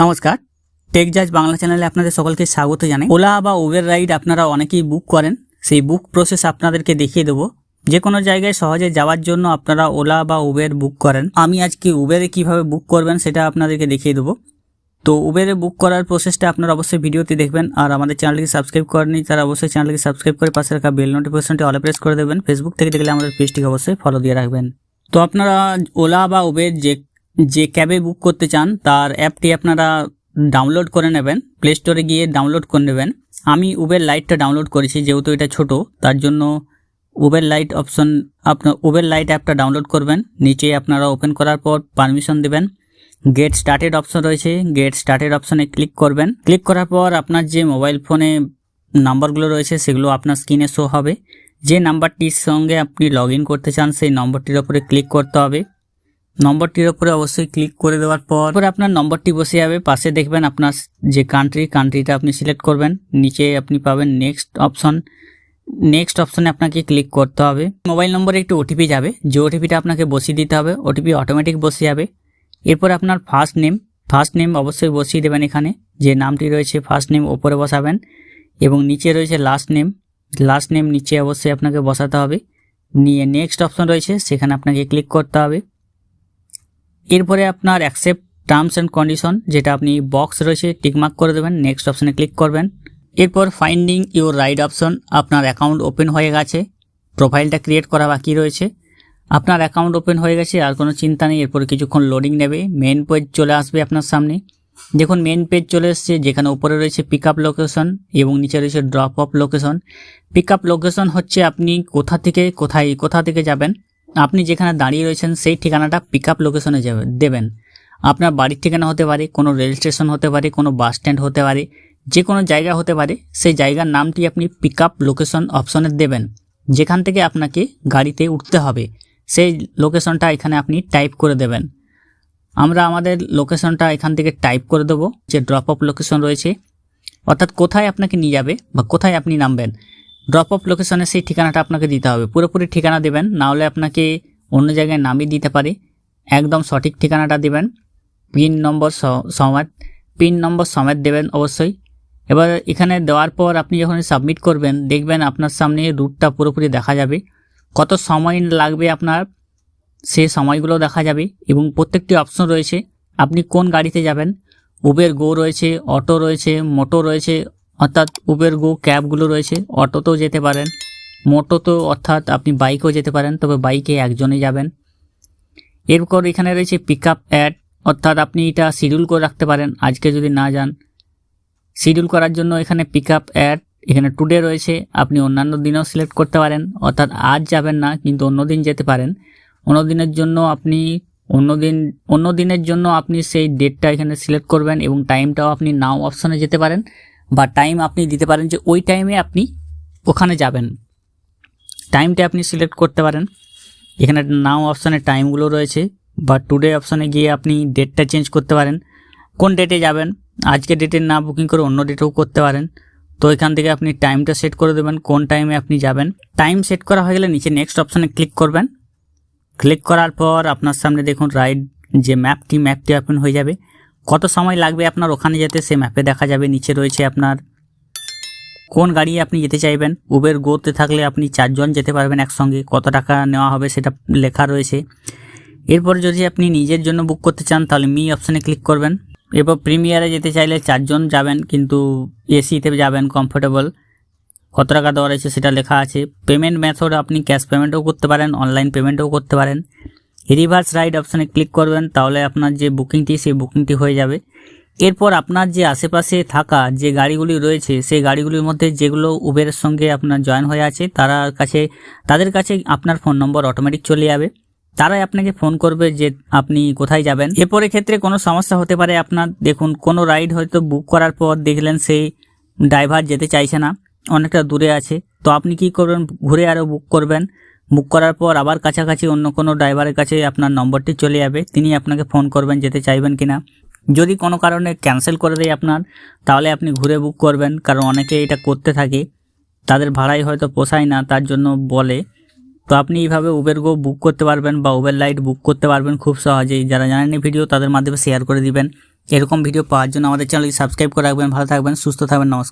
নমস্কার। টেক জাজ বাংলা চ্যানেলে আপনাদের সকলকে স্বাগত জানাই। ওলা বা উবের রাইড আপনারা অনেকেই বুক করেন। সেই বুক প্রসেস আপনাদেরকে দেখিয়ে দেবো। যে কোনো জায়গায় সহজে যাওয়ার জন্য আপনারা ওলা বা উবের বুক করেন। আমি আজকে উবেরে কীভাবে বুক করবেন সেটা আপনাদেরকে দেখিয়ে দেবো। তো উবেরে বুক করার প্রসেসটা আপনারা অবশ্যই ভিডিওতে দেখবেন। আর আমাদের চ্যানেলকে সাবস্ক্রাইব করেনি তারা অবশ্যই চ্যানেলকে সাবস্ক্রাইব করে পাশে রাখা বেল নোটিফিকেশনটি অলে প্রেস করে দেবেন। ফেসবুক থেকে দেখলে আমাদের পেজটিকে অবশ্যই ফলো দিয়ে রাখবেন। তো আপনারা ওলা বা উবের যে যে ক্যাবে বুক করতে চান, তার অ্যাপটি আপনারা ডাউনলোড করে নেবেন, প্লে স্টোরে গিয়ে ডাউনলোড করে নেবেন। আমি উবের লাইটটা ডাউনলোড করেছি, যেহেতু এটা ছোট, তার জন্য উবের লাইট অপশন আপনার উবের লাইট অ্যাপটা ডাউনলোড করবেন। নিচে আপনারা ওপেন করার পর পারমিশন দেবেন। গেট স্টার্টেড অপশন রয়েছে গেট স্টার্টেড অপশনে ক্লিক করবেন। ক্লিক করার পর আপনার যে মোবাইল ফোনে নাম্বারগুলো রয়েছে, সেগুলো আপনার স্ক্রিনে শো হবে। যে নাম্বারটির সঙ্গে আপনি লগ করতে চান, সেই নম্বরটির ওপরে ক্লিক করতে হবে। নম্বরটির ওপরে অবশ্যই ক্লিক করে দেওয়ার পর পরে আপনার নম্বরটি বসে যাবে। পাশে দেখবেন আপনার যে কান্ট্রি কান্ট্রিটা আপনি সিলেক্ট করবেন, নিচে আপনি পাবেন নেক্সট অপশন নেক্সট অপশনে আপনাকে ক্লিক করতে হবে। মোবাইল নম্বরে একটি ওটিপি যাবে, যে ওটিপিটা আপনাকে বসিয়ে দিতে হবে ওটিপি অটোমেটিক বসে যাবে। এরপর আপনার ফার্স্ট নেম ফার্স্ট নেম অবশ্যই বসিয়ে দেবেন এখানে, যে নামটি রয়েছে ফার্স্ট নেম ওপরে বসাবেন, এবং নিচে রয়েছে লাস্ট নেম লাস্ট নেম নিচে অবশ্যই আপনাকে বসাতে হবে। নিয়ে নেক্সট অপশন রয়েছে, সেখানে আপনাকে ক্লিক করতে হবে। এরপরে আপনার অ্যাকসেপ্ট টার্মস অ্যান্ড কন্ডিশন যেটা আপনি বক্স রয়েছে টিকমার্ক করে দেবেন নেক্সট অপশানে ক্লিক করবেন। এরপর ফাইন্ডিং ইউর রাইড অপশন আপনার অ্যাকাউন্ট ওপেন হয়ে গেছে প্রোফাইলটা ক্রিয়েট করা বাকি রয়েছে। আপনার অ্যাকাউন্ট ওপেন হয়ে গেছে, আর কোনো চিন্তা নেই, এরপর কিছুক্ষণ লোডিং নেবে। মেন পেজ চলে আসবে আপনার সামনে। দেখুন মেন পেজ চলে এসছে, যেখানে উপরে রয়েছে পিক আপ লোকেশন এবং নিচে রয়েছে drop off location pick up location হচ্ছে আপনি কোথা থেকে, কোথায়, কোথা থেকে যাবেন? আপনি যেখানে দাঁড়িয়ে রয়েছেন, সেই ঠিকানাটা পিক আপ লোকেশনে যাবে, দেবেন। আপনার বাড়ির ঠিকানা হতে পারে, কোনো রেল স্টেশন হতে পারে, কোনো বাস স্ট্যান্ড হতে পারে যে কোনো জায়গা হতে পারে, সেই জায়গার নামটি আপনি পিক আপ লোকেশন অপশনে দেবেন। যেখান থেকে আপনাকে গাড়িতে উঠতে হবে, সেই লোকেশনটা এখানে আপনি টাইপ করে দেবেন। আমরা আমাদের লোকেশনটা এখান থেকে টাইপ করে দেবো, যে ড্রপ অফ লোকেশন রয়েছে। অর্থাৎ কোথায় আপনাকে নিয়ে যাবে বা কোথায় আপনি নামবেন ড্রপ অফ লোকেশনে সেই ঠিকানাটা আপনাকে দিতে হবে। পুরোপুরি ঠিকানা দেবেন, না হলে আপনাকে অন্য জায়গায় নামিয়ে দিতে পারে। একদম সঠিক ঠিকানাটা দেবেন। পিন নম্বর সমেত, পিন নম্বর সমেত দেবেন অবশ্যই। এবার এখানে দেওয়ার পর আপনি যখন সাবমিট করবেন, দেখবেন আপনার সামনে রুটটা পুরোপুরি দেখা যাবে। কত সময় লাগবে আপনার সে সময়গুলো দেখা যাবে এবং প্রত্যেকটি অপশন রয়েছে। আপনি কোন গাড়িতে যাবেন? উবের গো রয়েছে অটো রয়েছে মোটো রয়েছে অর্থাৎ উবের গো ক্যাবগুলো রয়েছে। অটোতেও যেতে পারেন। মোটোতেও অর্থাৎ আপনি বাইকেও যেতে পারেন, তবে বাইকে একজনে যাবেন। এরপর এখানে রয়েছে পিক আপ অ্যাড অর্থাৎ আপনি এটা শিডিউল করে রাখতে পারেন। আজকে যদি না যান শিডিউল করার জন্য এখানে পিক আপ অ্যাড এখানে টুডে রয়েছে। আপনি অন্যান্য দিনেও সিলেক্ট করতে পারেন। অর্থাৎ আজ যাবেন না, কিন্তু অন্য দিন যেতে পারেন। অন্য দিনের জন্য আপনি, অন্য দিন, অন্য দিনের জন্য আপনি সেই ডেটটা এখানে সিলেক্ট করবেন এবং টাইমটাও আপনি নাও অপশনে যেতে পারেন। বা টাইম আপনি দিতে পারেন যে ওই টাইমে আপনি ওখানে যাবেন। টাইমটা আপনি সিলেক্ট করতে পারেন। এখানে নাও অপশানে টাইমগুলো রয়েছে বা টুডে অপশানে গিয়ে আপনি ডেটটা চেঞ্জ করতে পারেন। কোন ডেটে যাবেন? আজকে ডেটে না বুকিং করে অন্য ডেটেও করতে পারেন। তো এখান থেকে আপনি টাইমটা সেট করে দেবেন, কোন টাইমে আপনি যাবেন। টাইম সেট করা হয়ে গেলে নিচে নেক্সট অপশানে ক্লিক করবেন। ক্লিক করার পর আপনার সামনে দেখুন রাইড যে ম্যাপটি ম্যাপটি ওপেন হয়ে যাবে। কত সময় লাগবে আপনার ওখানে যেতে? সে ম্যাপে দেখা যাবে, নিচে রয়েছে আপনার। কোন গাড়ি আপনি যেতে চাইবেন? উবের গোতে থাকলে আপনি চারজন যেতে পারবেন একসঙ্গে। কত টাকা নেওয়া হবে সেটা লেখা রয়েছে। এরপর যদি আপনি নিজের জন্য বুক করতে চান, তাহলে মি অপশানে ক্লিক করবেন। এরপর প্রিমিয়ারে যেতে চাইলে চারজন যাবেন, কিন্তু এসিতে যাবেন কমফোর্টেবল কত টাকা দেওয়া রয়েছে সেটা লেখা আছে। পেমেন্ট মেথড আপনি ক্যাশ পেমেন্টও করতে পারেন অনলাইন পেমেন্টও করতে পারেন। রিভার্স রাইড অপশানে ক্লিক করবেন, তাহলে আপনার যে বুকিংটি সেই বুকিংটি হয়ে যাবে। এরপর আপনার যে আশেপাশে থাকা যে গাড়িগুলি রয়েছে, সেই গাড়িগুলির মধ্যে যেগুলো উবেরের সঙ্গে আপনার জয়েন হয়ে আছে, তারা কাছে, তাদের কাছে আপনার ফোন নম্বর অটোমেটিক চলে যাবে। তারাই আপনাকে ফোন করবে যে আপনি কোথায় যাবেন। এরপরে ক্ষেত্রে কোনো সমস্যা হতে পারে আপনার, দেখুন, কোনো রাইড হয়তো বুক করার পর দেখলেন সেই ড্রাইভার যেতে চাইছে না, অনেকটা দূরে আছে। তো আপনি কি করবেন, ঘুরে আরও বুক করবেন। বুক করার পর আবার কাছাকাছি অন্য কোনো ড্রাইভারের কাছে আপনার নম্বরটি চলে যাবে। তিনি আপনাকে ফোন করবেন যেতে চাইবেন কিনা। যদি কোনো কারণে ক্যান্সেল করে দেয় আপনার, তাহলে আপনি ঘুরে বুক করবেন, কারণ অনেকে এটা করতে থাকে। তাদের ভাড়াই হয়তো পোষায় না, তার জন্য বলে। তো আপনি এইভাবে উবের গো বুক করতে পারবেন বা উবের লাইট বুক করতে পারবেন খুব সহজেই। যারা জানেন ভিডিও, তাদের মাধ্যমে শেয়ার করে দিবেন। এরকম ভিডিও পাওয়ার জন্য আমাদের চ্যানেলটি সাবস্ক্রাইব করে রাখবেন। ভালো থাকবেন, সুস্থ থাকবেন, নমস্কার।